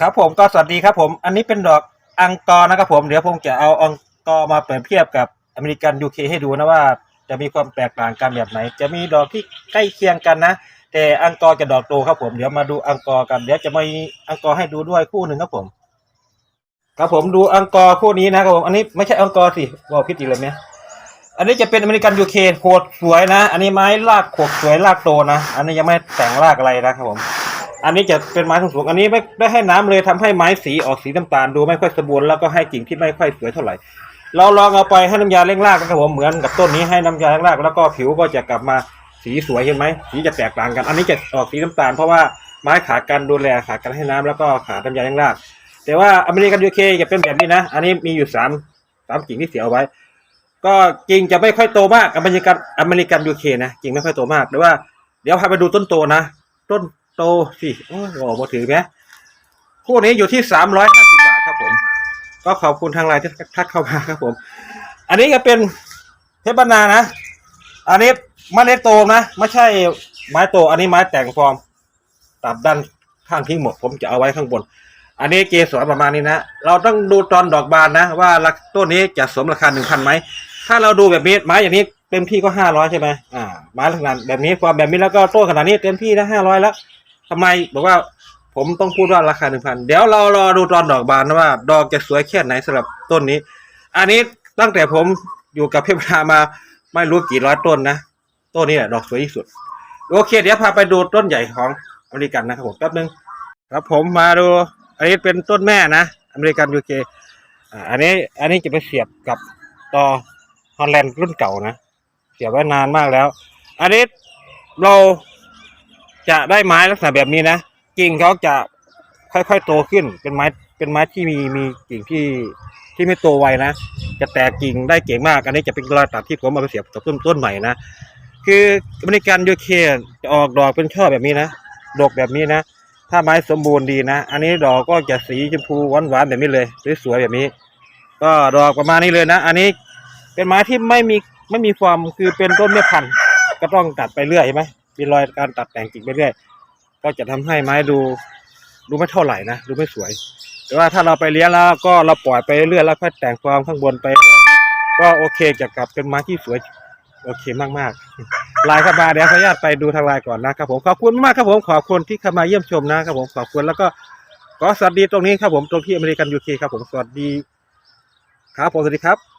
ครับผมก็สวัสดีครับผม อันนี้เป็นดอกอังกอร์นะครับผม เดี๋ยวผมจะเอาอังกอร์มาเปรียบเทียบกับอเมริกันยูเคให้ดูนะว่า จะมีความแตกต่างกันแบบไหน จะมีดอกที่ใกล้เคียงกันนะ แต่อังกอร์จะดอกโตครับผม เดี๋ยวมาดูอังกอร์กัน เดี๋ยวจะมีอังกอร์ให้ดูด้วยคู่หนึ่งครับผม ครับผมดูอังกอร์คู่นี้นะครับผม อันนี้ไม่ใช่อังกอร์สิบอกผิดอีกเลยเนี่ยอันนี้จะเป็นอเมริกันยูเคโคตรสวยนะ อันนี้ไม้รากโขกสวยรากโตนะ อันนี้ยังไม่แต่งรากอะไรนะครับผม อันนี้จะเป็นไม้สูงๆอันนี้ไม่ได้ให้น้ำเลยทำให้ไม้สีออกสีน้ำตาลดูไม่ค่อยสมบูรณ์แล้วก็ให้กิ่งที่ไม่ค่อยสวยเท่าไหร่ เราลองเอาไปให้น้ำยาเร่งรากนะครับผมเหมือนกับต้นนี้ให้น้ำยาเร่งรากแล้วก็ผิวก็จะกลับมาสีสวยเห็นไหมสีจะแตกต่างกัน อันนี้จะออกสีน้ำตาลเพราะว่าไม้ขาดการดูแลขาดการให้น้ำแล้วก็ขาดน้ำยาเร่งราก แต่ว่าอเมริกันยูเคจะเป็นแบบนี้นะ อันนี้มีอยู่สามสามกิ่งที่เสียเอาไว้ ก็กิ่งจะไม่ค่อยโตมากอเมริกันอเมริกันยูเคนะกิ่งไม่ค่อยโตมากแต่ว่าเดี๋ยวพาไปดูต้นโตนะ ต้น โตสิโอ้ยบอกมาถือไหมคู่นี้อยู่ที่สามร้อยห้าสิบาทครับผม ก็ขอบคุณทางไลน์ที่ทักเข้ามาครับผม อันนี้ก็เป็นเพชรบรรณานะ อันนี้ไม้เล็กโตนะ ไม่ใช่ไม้โต อันนี้ไม้แต่งฟอร์ม ตัดด้านข้างทิ้งหมด ผมจะเอาไว้ข้างบน อันนี้เกสรประมาณนี้นะ เราต้องดูตอนดอกบานนะ ว่าราคาต้นนี้จะสมราคาหนึ่งพันไหม ถ้าเราดูแบบนี้ไม้อย่างนี้เต็มที่ก็ห้าร้อยใช่ไหมอ่า ไม้ขนาดแบบนี้ความแบบนี้แล้วก็ต้นขนาดนี้เต็มที่แล้วห้าร้อยแล้ว ทำไมบอกว่าผมต้องพูดว่าราคาหนึ่งพันเดี๋ยวเรารอดูตอนดอกบานนะว่า ดอกจะสวยแค่ไหนสำหรับต้นนี้ อันนี้ตั้งแต่ผมอยู่กับเพชรพามาไม่รู้กี่ร้อยต้นนะต้นนี้แหละดอกสวยที่สุด โอเค เดี๋ยวพาไปดูต้นใหญ่ของอเมริกันนะครับผมแป๊บนึงครับผมมาดูอันนี้เป็นต้นแม่นะอเมริกันยูเคอ่าอันนี้อันนี้จะไปเสียบกับต่อฮอลแลนด์รุ่นเก่านะ เสียบไว้นานมากแล้ว อันนี้เรา จะได้ไม้ลักษณะแบบนี้นะกิ่งเขาจะค่อยๆโตขึ้น เป็นไม้เป็นไม้ที่มีมีกิ่งที่ที่ไม่โตไวนะ จะแตกกิ่งได้เก่งมาก อันนี้จะเป็นรอยตัดที่ผมเอาไปเสียบกับต้นต้นใหม่นะ คืออเมริกันยูเคจะออกดอกเป็นช่อแบบนี้นะ ดอกแบบนี้นะ ถ้าไม้สมบูรณ์ดีนะ อันนี้ดอกก็จะสีชมพูหวานๆแบบนี้เลย สวยๆแบบนี้ ก็ดอกประมาณนี้เลยนะ อันนี้เป็นไม้ที่ไม่มีไม่มีฟอร์มคือเป็นต้นแม่พัน ก็ต้องตัดไปเรื่อยใช่ไหม มีรอยการตัดแต่งกิ่งไปเรื่อยก็จะทำให้ไม้ดูดูไม่เท่าไหร่นะดูไม่สวย แต่ว่าถ้าเราไปเลี้ยงแล้วก็เราปล่อยไปเรื่อยแล้วค่อยแต่งฟอร์มข้างบนไปเรื่อยก็โอเคจะกลับเป็นไม้ที่สวยโอเคมากๆลน์เข้ามาเดี๋ยวขออนุญาตไปดูทางลน์ก่อนนะครับผมขอบคุณมากครับผมขอบคุณที่เข้ามาเยี่ยมชมนะครับผมขอบคุณแล้วก็ขอสวัสดีตรงนี้ครับผมตรงที่อเมริกันยูเคครับผมสวัสดีครับผมสวัสดีครับ